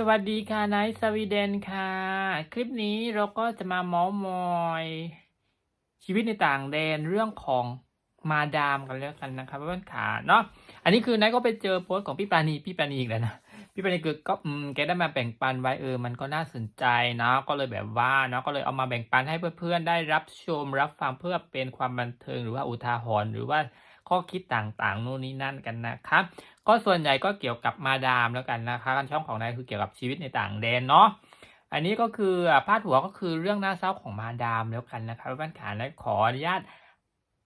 สวัสดีค่ะไนท์สวีเดนค่ะ คลิปนี้เราก็จะมาเมาส์มอย ชีวิตในต่างแดนเรื่องของมาดามกันแล้วกันนะครับเพื่อนขาเนาะอันนี้คือไนท์ก็ไปเจอโพสต์ของพี่ปาณีพี่ปาณีอีกแล้วนะพี่ปาณีคือก็อืมแกได้มาแบ่งปันไว้เออมันก็น่าสนใจเนาะก็เลยแบบว่าเนาะก็เลยเอามาแบ่งปันให้เพื่อนๆได้รับชมรับฟังเพื่อเป็นความบันเทิงหรือว่าอุทาหรณ์หรือว่าข้อคิดต่างๆนู่นนี่นั่นกันนะครับ ก็ส่วนใหญ่ก็เกี่ยวกับมาดามแล้วกันนะคะช่องของนายคือเกี่ยวกับชีวิตในต่างแดนเนาะอันนี้ก็คือพาดหัวก็คือเรื่องน่าเศร้าของมาดามแล้วกันนะครับบ้านขานและขออนุญาต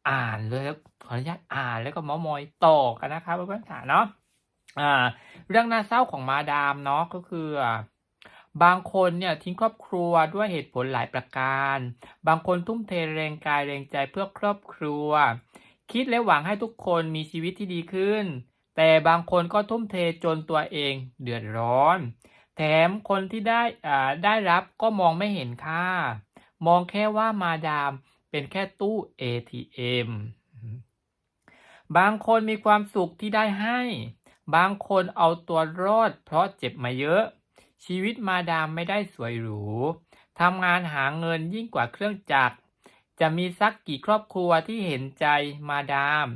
อ่านเลยแล้วขออนุญาตอ่านแล้วก็มามอยต่อกันนะครับบ้านขานเนาะอ่า เรื่องน่าเศร้าของมาดามเนาะก็คือบางคนเนี่ยทิ้งครอบครัวด้วยเหตุผลหลายประการ บางคนทุ่มเทแรงกายแรงใจเพื่อครอบครัว คิดและหวังให้ทุกคนมีชีวิตที่ดีขึ้น แต่บางคนก็ทุ่มเทจนตัวเองเดือดร้อน แถมคนที่ได้ได้รับก็มองไม่เห็นค่า มองแค่ว่ามาดามเป็นแค่ตู้ ATM บางคนมีความสุขที่ได้ให้ บางคนเอาตัวรอดเพราะเจ็บมาเยอะ ชีวิตมาดามไม่ได้สวยหรู ทำงานหาเงินยิ่งกว่าเครื่องจักร จะมีสักกี่ครอบครัวที่เห็นใจมาดาม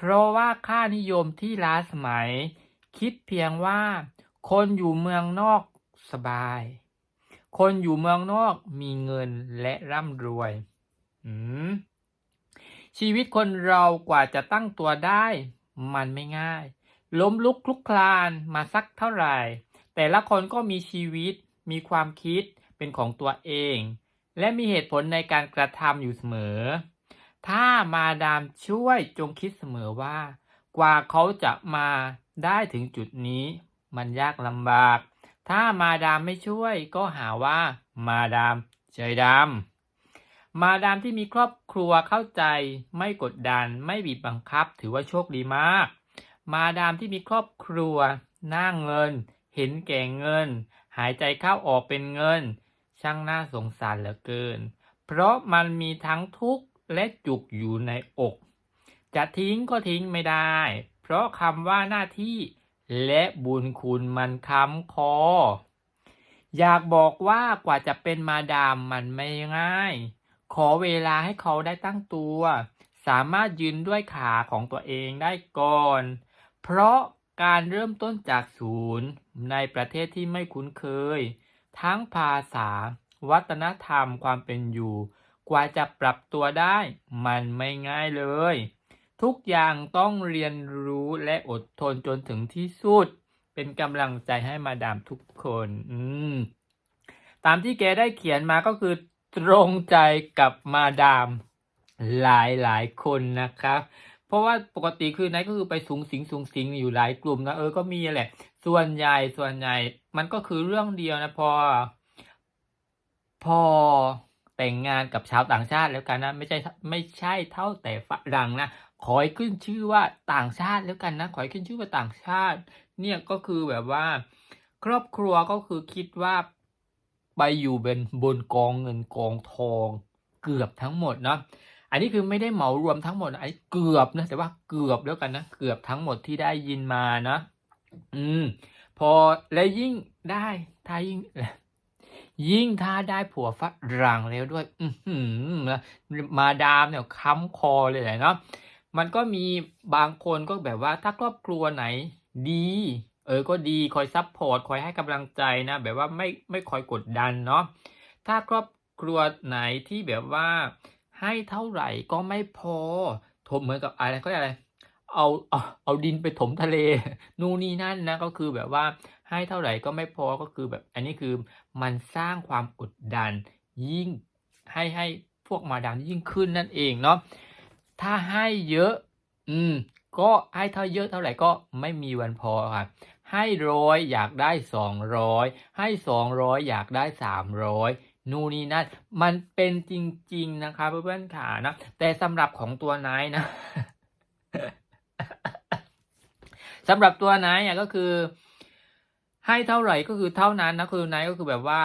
เพราะว่าค่านิยมที่ล้าสมัย คิดเพียงว่า คนอยู่เมืองนอกสบาย คนอยู่เมืองนอกมีเงินและร่ำรวยชีวิตคนเรากว่าจะตั้งตัวได้ มันไม่ง่าย ล้มลุกคลุกคลานมาสักเท่าไหร่ แต่ละคนก็มีชีวิต มีความคิดเป็นของตัวเอง และมีเหตุผลในการกระทำอยู่เสมอ ถ้ามาดามช่วยจงคิดเสมอว่า กว่าเขาจะมาได้ถึงจุดนี้ มันยากลำบาก ถ้ามาดามไม่ช่วยก็หาว่า มาดามใจดำมาดามที่มีครอบครัวเข้าใจ ไม่กดดันไม่บีบบังคับ ถือว่าโชคดีมาก มาดามที่มีครอบครัวหน้าเงิน เห็นแก่เงิน หายใจเข้าออกเป็นเงิน ช่างน่าสงสารเหลือเกิน เพราะมันมีทั้งทุกข์ และจุกอยู่ในอก จะทิ้งก็ทิ้งไม่ได้ เพราะคำว่าหน้าที่และบุญคุณมันค้ำคอ อยากบอกว่ากว่าจะเป็นมาดามมันไม่ง่าย ขอเวลาให้เขาได้ตั้งตัว สามารถยืนด้วยขาของตัวเองได้ก่อน เพราะการเริ่มต้นจากศูนย์ในประเทศที่ไม่คุ้นเคย ทั้งภาษา วัฒนธรรมความเป็นอยู่ กว่าจะปรับตัวได้ มันไม่ง่ายเลย ทุกอย่างต้องเรียนรู้และอดทนจนถึงที่สุด เป็นกำลังใจให้มาดามทุกคน อืม ตามที่แกได้เขียนมาก็คือตรงใจกับมาดามหลายหลายคนนะครับเพราะว่าปกติคือไนก็คือไปสูงสิงสูงสิงอยู่หลายกลุ่มนะเออก็มีแหละ ส่วนใหญ่ส่วนใหญ่ มันก็คือเรื่องเดียวนะพอ พอ แต่งงานกับชาวต่างชาติแล้วกันนะไม่ใช่ไม่ใช่เท่าแต่ฝรั่งนะขอให้ขึ้นชื่อว่าต่างชาติแล้วกันนะขอให้ขึ้นชื่อว่าต่างชาติ เนี่ยก็คือแบบว่า ครอบครัวก็คือคิดว่าไปอยู่เป็นบนกองเงินกองทองเกือบทั้งหมดเนาะอันนี้คือไม่ได้เหมารวมทั้งหมดไอ้เกือบนะแต่ว่าเกือบแล้วกันนะเกือบทั้งหมดที่ได้ยินมานะ อืม พอและยิ่งได้ถ้ายิ่ง ยิ่งถ้าได้ผัวฝรั่งแล้วด้วย อืมาดามเนี่ยค้ำคอเลยแหละเนาะมันก็มีบางคนก็แบบว่าถ้าครอบครัวไหนดี เออก็ดีคอยซัพพอร์ตคอยให้กำลังใจนะ แบบว่าไม่ไม่คอยกดดันเนาะถ้าครอบครัวไหนที่แบบว่าให้เท่าไหร่ก็ไม่พอถมเหมือนกับอะไรก็อะไร เอาเอาเอาดินไปถมทะเล นู่นนี่นั่นนะก็คือแบบว่าให้เท่าไหร่ก็ไม่พอก็คือแบบอันนี้คือมันสร้างความกดดันยิ่งให้ให้พวกมาดามยิ่งขึ้นนั่นเองเนาะถ้าให้เยอะ อืม ก็ให้เท่าเยอะเท่าไหร่ก็ไม่มีวันพอค่ะให้ร้อยอยากได้สองร้อยให้สองร้อยอยากได้สามร้อยนู่นนี่นั่นมันเป็นจริง ๆ นะคะเพื่อนๆขานะ แต่สำหรับของตัวนายนะ สำหรับตัวนายอ่ยก็คือ ให้เท่าไหร่ก็คือเท่านั้นนะคือนายก็คือแบบว่า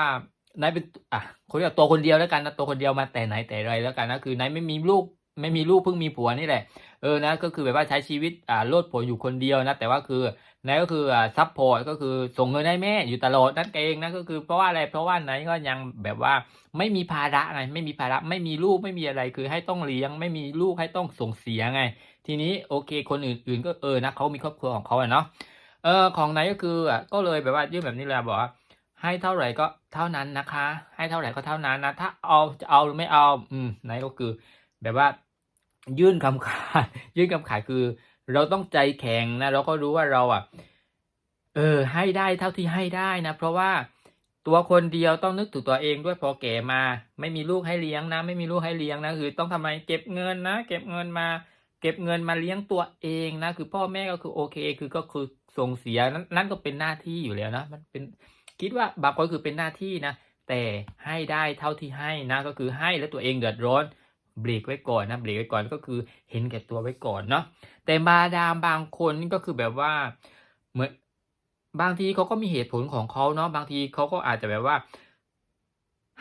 นายเป็นอะคนเดียวตัวคนเดียวแล้วกันนะตัวคนเดียวมาแต่ไหนแต่ไรแล้วกันนะคือนายไม่มีลูก ไม่มีลูกเพิ่งมีผัวนี่แหละ เออนะก็คือแบบว่าใช้ชีวิตอ่าโลดโผนอยู่คนเดียวนะ แต่ว่าคือนั่นก็คืออ่าซัพพอร์ตก็คือส่งเงินให้แม่อยู่ตลอดนั่นเองนะก็คือเพราะว่าอะไรเพราะว่าไหนก็ยังแบบว่าไม่มีภาระไงไม่มีภาระไม่มีลูกไม่มีอะไรคือให้ต้องเลี้ยง ไม่มีลูกให้ต้องส่งเสียไง ทีนี้โอเค คนอื่นๆ ก็เออนะเขามีครอบครัวของเขาอะเนาะเออของไหนก็คืออะก็เลยแบบว่ายื่นแบบนี้เลยบอกว่าให้เท่าไหร่ก็เท่านั้นนะคะ ให้เท่าไหร่ก็เท่านั้นนะถ้าเอาจะเอาหรือไม่เอาอืมไหนก็คือ แบบว่า ยื่นคำขาดยื่นคำขาดคือ เราต้องใจแข็งนะ เราก็รู้ว่าเราอะ เออ ให้ได้เท่าที่ให้ได้นะ เพราะว่าตัวคนเดียวต้องนึกถึงตัวเองด้วยพอแก่มา ไม่มีลูกให้เลี้ยงนะ ไม่มีลูกให้เลี้ยงนะคือ ต้องทำไมเก็บเงินนะ เก็บเงินมา เก็บเงินมาเลี้ยงตัวเองนะ คือพ่อแม่ก็คือโอเค คือก็คือส่งเสียนั่นนั่นก็เป็นหน้าที่อยู่แล้วนะ มันเป็นคิดว่าบางคนคือเป็นหน้าที่นะ แต่ให้ได้เท่าที่ให้นะ ก็คือให้แล้วตัวเองเดือดร้อน เบรกไว้ก่อนนะเบรกไว้ก่อนก็คือเห็นแก่ตัวไว้ก่อนเนาะแต่มาดามบางคนนี่ก็คือแบบว่าเหมือนบางทีเขาก็มีเหตุผลของเขาเนาะบางทีเขาก็อาจจะแบบว่า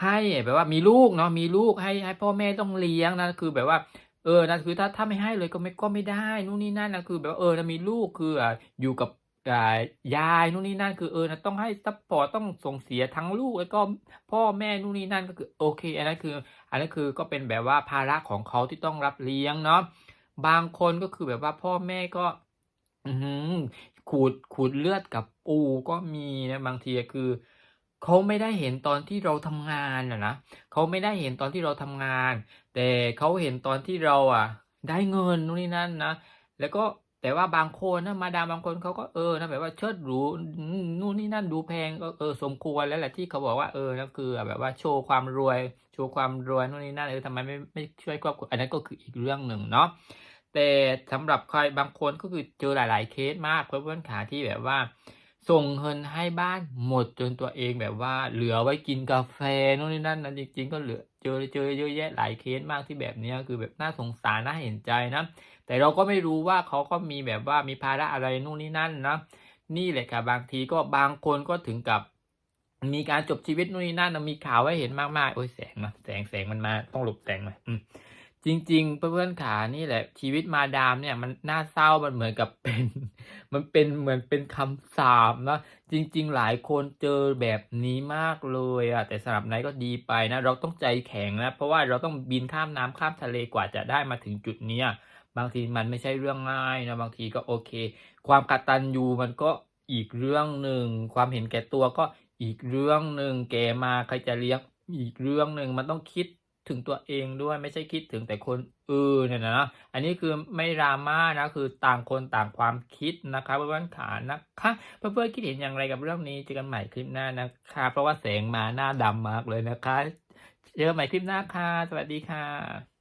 ให้แบบว่ามีลูกเนาะมีลูกให้ให้พ่อแม่ต้องเลี้ยงนะคือแบบว่าเออนะคือถ้าถ้าไม่ให้เลยก็ไม่ก็ไม่ได้นู่นนี่นั่นนะคือ แบบว่าเออนะมีลูกคืออยู่กับ ยายนู่นนี่นั่นคือเออนะต้องให้ซัพพอร์ตต้องส่งเสียทั้งลูกแล้วก็พ่อแม่นู่นนี่นั่นก็คือโอเค อันนั้นคือ อันนั้นคือก็เป็นแบบว่าภาระของเขาที่ต้องรับเลี้ยงเนาะบางคนก็คือแบบว่าพ่อแม่ก็ อืขูดขูดเลือดกับปูก็มีนะบางทีคือเขาไม่ได้เห็นตอนที่เราทำงานอะนะเขาไม่ได้เห็นตอนที่เราทำงาน แต่เขาเห็นตอนที่เราอะ ได้เงินนู่นนี่นั่นนะแล้วก็ แต่ว่าบางคนนะมาดามบางคนเขาก็เออนะแบบว่าเชิดหรูนู่นนี่นั่นดูแพงก็เออสมควรแล้วแหละที่เขาบอกว่าเออนั่นคือ แบบว่าโชว์ความรวย โชว์ความรวยนู่นนี่นั่นเออทำไมไม่ไม่ช่วยครอบครัวอันนั้นก็คืออีกเรื่องหนึ่งเนาะแต่สำหรับใครบางคนก็คือเจอหลาย ๆ เคสมากเพื่อนๆขาที่แบบว่า ส่งเงินให้บ้านหมดจนตัวเองแบบว่า เหลือไว้กินกาแฟนู่นนี่นั่นนะจริง ๆ ก็เหลือ เจอเจอเยอะแยะหลายเคสมากที่แบบนี้คือแบบน่าสงสารน่าเห็นใจนะ แต่เราก็ไม่รู้ว่าเขาก็มีแบบว่ามีภาระอะไรนู่นนี่นั่นนะนี่แหละค่ะบางทีก็บางคนก็ถึงกับมีการจบชีวิตนู่นนี่นั่นมีข่าวให้เห็นมากๆ โอ้ยแสงมาแสงแสงมันมาต้องหลบแสงหน่อยอืม จริงๆ เพื่อนๆขานี่แหละ ชีวิตมาดามเนี่ยมันน่าเศร้ามันเหมือนกับเป็น มันเป็นเหมือนเป็นคำสาปเนะจริง ๆ หลายคนเจอแบบนี้มากเลยอะแต่สำหรับไนท์ก็ดีไปนะ เราต้องใจแข็งนะเพราะว่าเราต้องบินข้ามน้ำข้ามทะเลกว่าจะได้มาถึงจุดเนี้ยบางทีมันไม่ใช่เรื่องง่ายนะบางทีก็โอเค ความกตัญญูมันก็อีกเรื่องหนึ่งความเห็นแก่ตัวก็อีกเรื่องหนึ่งแกมาใครจะเลี้ยงอีกเรื่องหนึ่งมันต้องคิด ถึงตัวเองด้วยไม่ใช่คิดถึงแต่คนอื่นเนี่ยนะอันนี้คือไม่ดราม่านะคือต่างคนต่างความคิดนะคะเพื่อนๆขานะคะเพื่อนๆคิดเห็นอย่างไรกับเรื่องนี้เจอกันใหม่คลิปหน้านะคะ เพราะว่าแสงมาหน้าดำมากเลยนะคะเจอกันใหม่คลิปหน้าค่ะ สวัสดีค่ะ